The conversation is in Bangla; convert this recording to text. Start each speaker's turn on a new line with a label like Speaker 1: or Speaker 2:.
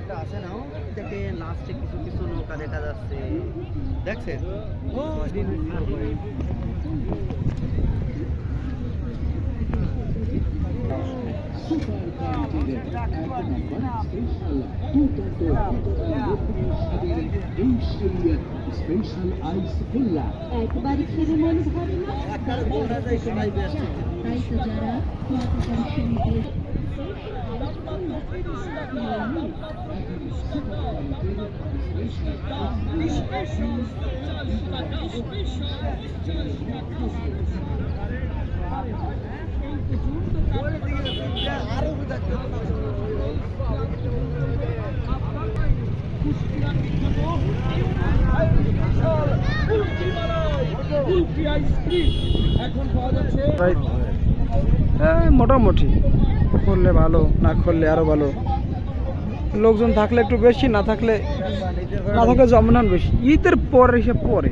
Speaker 1: একটা আছে না থেকে লাস্টে কিছু কিছু নৌকা দেখা যাচ্ছে। দেখছেন? ও দিন
Speaker 2: একবার খেলে মন ভরে না তাই তো যারা
Speaker 3: আরও মোটামুটি। করলে ভালো না করলে আরও ভালো। লোকজন থাকলে একটু বেশি না থাকলে না থাকলে জমনান বেশি। ঈদের পরে এসে পরে